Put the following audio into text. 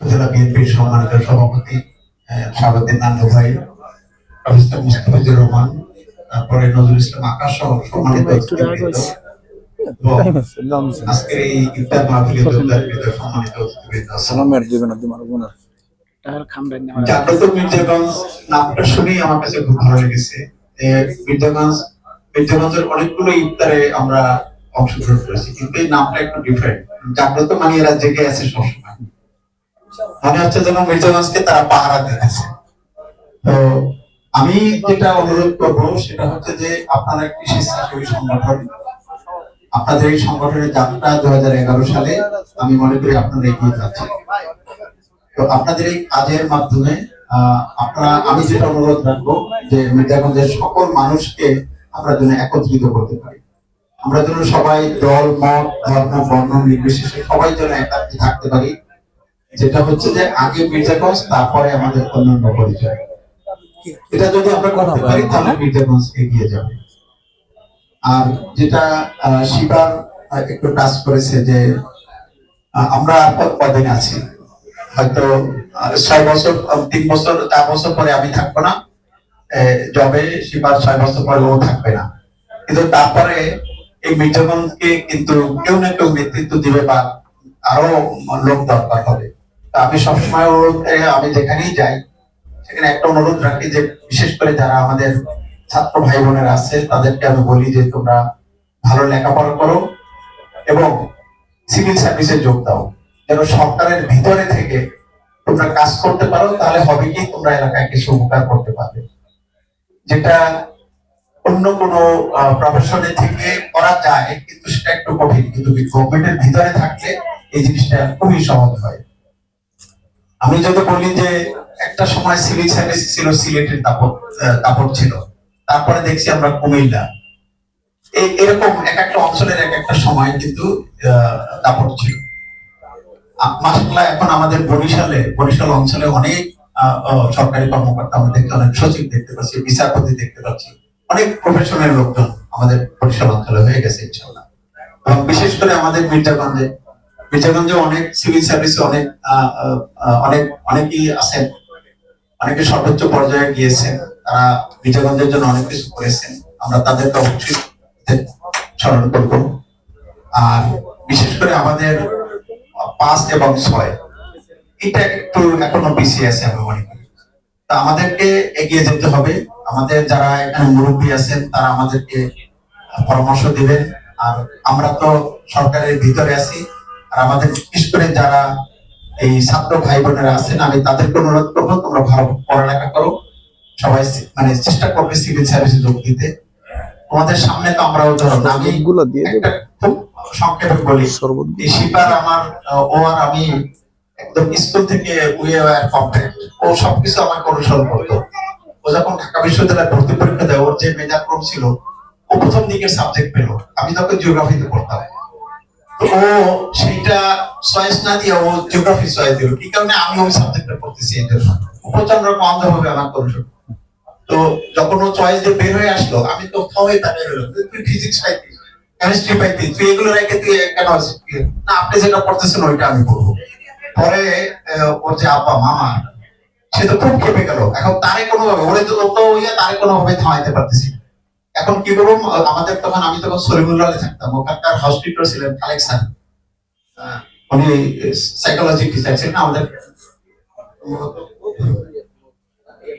বিএনপির সম্মানিত সভাপতি নান্নু ভাই প্রফেসর মুস্তাফিজুর রহমান তারপরে নজরুল ইসলাম আকাশ সহ সম্মানিত আজকের এই ইফতার মাহফিলে যোগদানকৃত জাগ্রত মির্জাগঞ্জ নামটা শুনেই আমার কাছে খুব ভালো লেগেছে। এ, মির্জাগঞ্জ মির্জাগঞ্জের অনেকগুলো ইফতারে আমরা অংশগ্রহণ করেছি কিন্তু এই নামটা একটু ডিফারেন্ট জাগ্রত মানে এরা জেগে আছে সবসময়। মনে হচ্ছে যেন মির্জাগঞ্জকে তারা পাহারা দিতেছে তো আমি যেটা অনুরোধ করব সেটা হচ্ছে যে আপনারা একটি স্বেচ্ছাসেবী সংগঠন, আপনাদের এই সংগঠনের যাত্রা দু হাজার এগারো সালে আমি মনে করি আপনারা এগিয়ে যাচ্ছেন। তো আপনাদের এই কাজের মাধ্যমে আপনারা, আমি যেটা অনুরোধ রাখব যে মির্জাগঞ্জের সকল মানুষকে আমরা যেন একত্রিত করতে পারি। আমরা যেন সবাই দল, মত, ধর্ম, বর্ণ নির্বিশেষে সবাই যেন একাত্রে থাকতে পারি। যেটা হচ্ছে যে আগে মির্জাগঞ্জ তারপরে আমাদের অন্যান্য পরিচয়। এটা যদি আমরা করতে পারি তাহলে মির্জাগঞ্জ এগিয়ে যাবে। আর যেটা শিবার একটু টাচ করেছে যে আমরা কদিন আছি? হয়তো ছয় বছর তিন বছর চার বছর পরে আমি থাকব না। জবে শিবার ছয় বছর পরে ও থাকবে না। কিন্তু তারপরে এই মির্জাগঞ্জকে কিন্তু কেউ না কেউ নেতৃত্ব দিবে বা আরও লোক দরকার হবে। আমি সবসময় অনুরোধ আমি যেখানেই যাই, সেখানে একটা অনুরোধ রাখি যে বিশেষ করে যারা আমাদের ছাত্র ভাই বোনেরা আছে, তাদেরকে আমি বলি যে তোমরা ভালো লেখাপড়া করো এবং সিভিল সার্ভিসে যোগ দাও। যেন সরকারের ভিতরে থেকে তোমরা কাজ করতে পারো, তাহলে হবে কি তোমরা এলাকায় কিছু উপকার করতে পারবে। যেটা অন্য কোনো প্রফেশনে থেকে করা যায়, কিন্তু সেটা একটু কঠিন। কিন্তু গভর্নমেন্টের ভিতরে থাকলে এই জিনিসটা খুবই সহজ হয়। আমি যদি বলি যে একটা সময় সিভিল সার্ভিস ছিল, সিলেটের দাপট ছিল। তারপরে দেখছি আমরা কুমিল্লা। এরকম এক একটা অঞ্চলের এক একটা সময় কিন্তু দাপট ছিল। মাসাল্লাহ এখন আমাদের বরিশালে, বরিশাল অঞ্চলে অনেক সরকারি কর্মকর্তা আমরা দেখতে, অনেক সচিব দেখতে পাচ্ছি, বিচারপতি দেখতে পাচ্ছি। অনেক প্রফেশনাল লোকজন আমাদের বরিশাল অঞ্চলে হয়ে গেছে ইনশাল্লাহ এবং বিশেষ করে আমাদের মির্জাগঞ্জে মির্জাগঞ্জে অনেক সিভিল সার্ভিসে অনেক অনেক, অনেকেই আছেন। অনেকে সর্বোচ্চ পর্যায়ে গিয়েছেন। তারা মির্জাগঞ্জের জন্য অনেক কিছু করেছেন। আমরা তাদেরকে অবশ্যই স্মরণ করব। আর বিশেষ করে আমাদের পাঁচ এবং ছয়, এটা একটু এখনও পিছিয়ে আছে আমি মনে করি। তা আমাদেরকে এগিয়ে যেতে হবে। আমাদের যারা এখানে মুরব্বী আছেন, তারা আমাদেরকে পরামর্শ দিবেন। আর আমরা তো সরকারের ভিতরে আছি। আর আমাদের বিশেষ করে যারা এই ছাত্র ভাই বোনেরা আছেন আমি তাদেরকে অনুরোধ করব তোমরা ভালো পড়ালেখা করো। সবাই মানে চেষ্টা করবে সিভিল সার্ভিসে যোগ দিতে। তোমাদের সামনে তো আমরা উদাহরণ আমি দিয়ে একটা খুব সংক্ষেপে বলি। শিপার আমার ও আর আমি একদম স্কুল থেকে উই আর ও সবকিছু আমাকে অনুসরণ করতো। ও যখন ঢাকা বিশ্ববিদ্যালয়ে ভর্তি পরীক্ষা দেয় ওর যে মেধাক্রম ছিল ও প্রথম দিকের সাবজেক্ট পেল। আমি তখন জিওগ্রাফিতে পড়তাম। সেইটা চয়েস না দিয়ে ও জিওগ্রাফি চয়েস দিল। কি কারণে আমি ওই সাবজেক্টটা পড়তেছি জন্য। প্রচণ্ড রকম অন্ধভাবে অনুসরণ তো যখন ও চয়েস দিয়ে বের হয়ে আসলো, আমি তো তুই ফিজিক্স পাইতি কেমিস্ট্রি পাইতি, তুই এগুলো রেখে তুই কেন না, আপনি যেটা পড়তেছেন ওইটা আমি পড়ব। পরে ওর যে আব্বা, মামা, সে তো খুব খেপে গেল। এখন তারে কোনোভাবে, ওরে তো তো ইয়ে তারে কোনো ভাবে থামাইতে পারতেছি না। এখন কি করব? আমাদের তখন, আমি তখন সলিমুল্লাহ থাকতাম। ওখানকার হসপিটাল ছিলেন খালেক স্যার। উনি সাইকোলজি টিচার ছিলেন, আমাদের